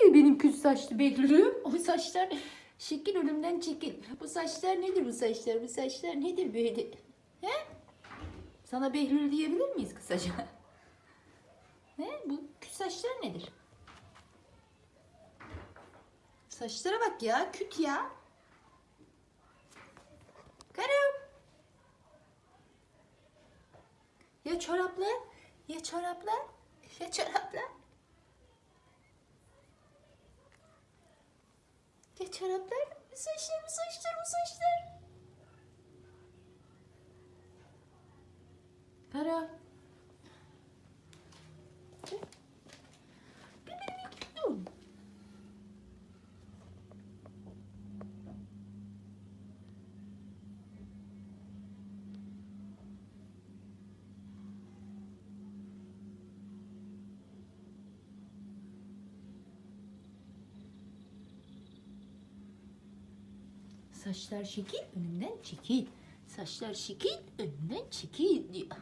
diyor benim küs saçlı Behlül'üm. O saçlar şekil önümden çekil. Bu saçlar nedir bu saçlar? Bu saçlar nedir böyle? He? Sana Behlül diyebilir miyiz kısaca? He? Bu küs saçlar nedir? Saçlara bak ya, küt ya. Karım. Ya çoraplar, ya çoraplar, ya çoraplar. Çoraplar, bu saçlar, bu saçlar, bu saçlar. Kara. Saçlar şekil, önümden çekil. Saçlar şekil, önümden çekil diyor.